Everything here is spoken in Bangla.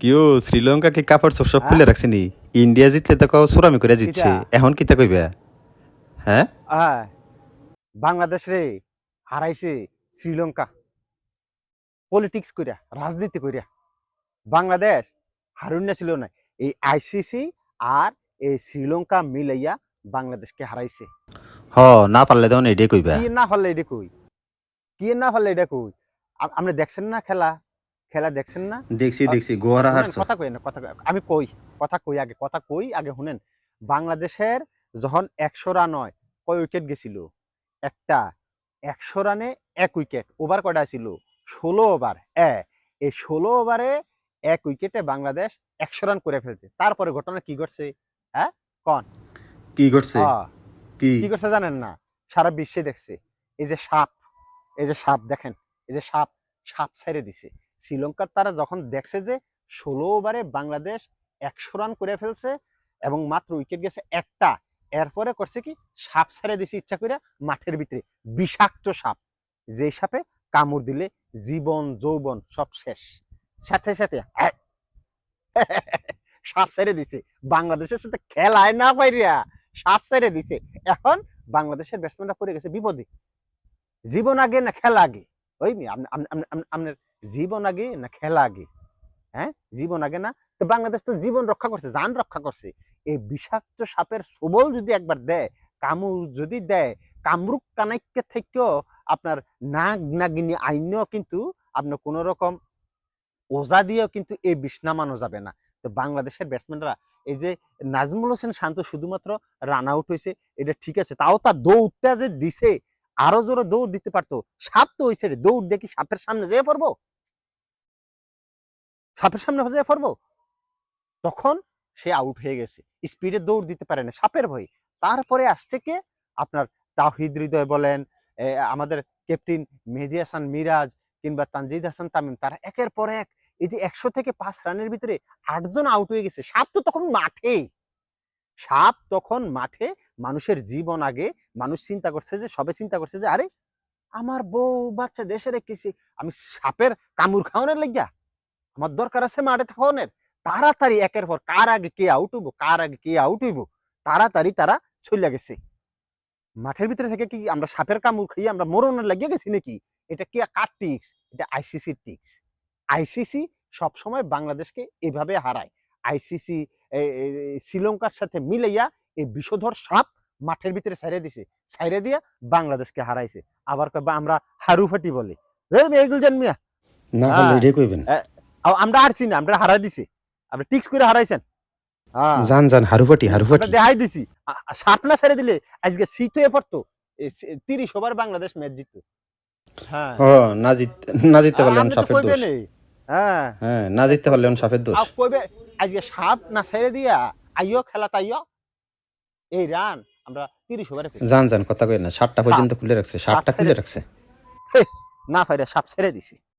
কিও শ্রীলঙ্কা কি কাপড় সব সব? খুলে রাখছে নি ইন্ডিয়া জিতলে তো কাও সুরামি করে জিতছে? এখন কিতা কইবা? হ্যাঁ? হ্যাঁ বাংলাদেশ রে হারাইছে শ্রীলঙ্কা। পলিটিক্স কইরা রাজনীতি কইরা। বাংলাদেশ হারুন্যা ছিল না। এই আইসিসি আর এই শ্রীলঙ্কা মিলাইয়া বাংলাদেশকে হারাইছে। হ না পারলে তখন এটাই কইবা। কি না হলে এটা কই? কি না হলে এটা কই? আপ- আপনি দেখছেন না খেলা? খেলা দেখছেন না? দেখছি দেখছি গোয়ারা কথা কই না কথা আমি কই কথা কই আগে কথা কই আগে শুনেন। বাংলাদেশের যখন একশো রান হয় কয় উইকেট গেছিল? একটা একশো রানে এক উইকেট ওভার কটা ছিল ষোলো ওভার এ এই ষোলো ওভারে এক উইকেটে বাংলাদেশ একশো রান করে ফেলছে। তারপরে ঘটনা কি ঘটছে? কি করছে আহ, কি? কি করছে জানেন না? সারা বিশ্বে দেখছে। এই যে সাপ এই যে সাপ দেখেন এই যে সাপ সাপ ছেড়ে দিছে। শ্রীলঙ্কার তারা যখন দেখছে যে ষোলো ওভারে বাংলাদেশ একশো রান করে ফেলছে এবং মাত্র উইকেট গেছে একটা, এরপরে করছে কি? সাপ ছেড়ে দিছে ইচ্ছা করে মাঠের ভিতরে। বিষাক্ত সাপ যে সাপে কামড় দিলে জীবন, যৌবন সব শেষ। সাথে সাথে সাপ ছেড়ে দিছে। বাংলাদেশের সাথে খেলায় না পাইরিয়া সাপ ছেড়ে দিছে। এখন বাংলাদেশের ব্যাটসম্যানরা পড়ে গেছে বিপদে। জীবন আগে না খেলা আগে? ওই আপনার জীবন আগে না খেলা আগে? হ্যাঁ? জীবন আগে না? তো বাংলাদেশ তো জীবন রক্ষা করছে জান রক্ষা করছে। এই বিষাক্ত সাপের সবল যদি একবার দেয় কামড় যদি দেয় কামরুক কানাইকে থেকেও আপনার নাগ নাগিনী আইনেও কিন্তু আপনার কোনো রকম ওজা দিয়েও কিন্তু এই বিষ নামানো যাবে না। তো বাংলাদেশের ব্যাটসম্যানরা, এই যে নাজমুল হোসেন শান্ত শুধুমাত্র রান আউট হয়েছে, এটা ঠিক আছে, তাও তার দৌড়টা যে দিছে আরও জোরে দৌড় দিতে পারতো। সাপ তো হয়েছে দৌড় দেখি সাপের সামনে যেয়ে পড়ব? সাপের সামনে যেয়ে পড়ব? তখন সে আউট হয়ে গেছে। স্পিডে দৌড় দিতে পারে না, সাপের ভয়ে। তারপরে আসছে কে? আপনার তাহিদ হৃদয় বলেন আমাদের ক্যাপ্টেন মেহেদি হাসান মিরাজ কিংবা তানজিদ হাসান তামিম, তারা একের পর এক এই যে একশো থেকে পাঁচ রানের ভিতরে আটজন আউট হয়ে গেছে। সাপ তো তখন মাঠে সাপ তখন মাঠে মানুষের জীবন আগে মানুষ চিন্তা করছে যে, সবে চিন্তা করছে যে, আরে, আমার বউ বাচ্চা দেশে রেখেছি আমি সাপের কামড় খাওয়ানোর লাগিয়া। আমার দরকার আছে মাঠে খাওয়ানোর। তাড়াতাড়ি একের পর কার আগে কে আউট হইব, কার আগে কে আউট হইব, তাড়াতাড়ি তারা চলে গেছে। মাঠের ভিতরে থেকে কি আমরা সাপের কামড় খাইয়ে আমরা মরণের লাগিয়ে গেছি নাকি? এটা কি কার টিক্স এটা আইসিসির টিক্স আইসিসি সবসময় বাংলাদেশকে এভাবে হারায়। আইসিসি শ্রীলঙ্কার সাথে মিলাইয়া এই বিষধর সাপ মাঠের ভিতরে ছাইরে দিছে। ছাইরে দিয়া বাংলাদেশকে হারাইছে। আবার কয় বা আমরা হারুফাটি বলে। না কইবেন। আমরা হারছি না আমরা হারাই দিছি। আমরা টিক্স করে হারাইছেন। জান জান হারুফাটি হারুফাটি দেখাই দিছি। সাপ না ছেড়ে দিলে আজকে শীত হয়ে পড়তো। তিরিশ ওভার বাংলাদেশ ম্যাচ জিততো। হ্যাঁ। না জিত না জিততে আপনি সাপের দোষ। হ্যাঁ। হ্যাঁ না জিততে পারলে সাপের দোষ। কইবে আজকে সাপ না ছেড়ে দিয়া আইও খেলা তাইও এই রান আমরা তিরিশ ওভারে জান জান কথা কই না সাতটা পর্যন্ত খুলে রাখছে সাতটা খুলে রাখছে। না ফাইরে সাপ ছেড়ে দিছি।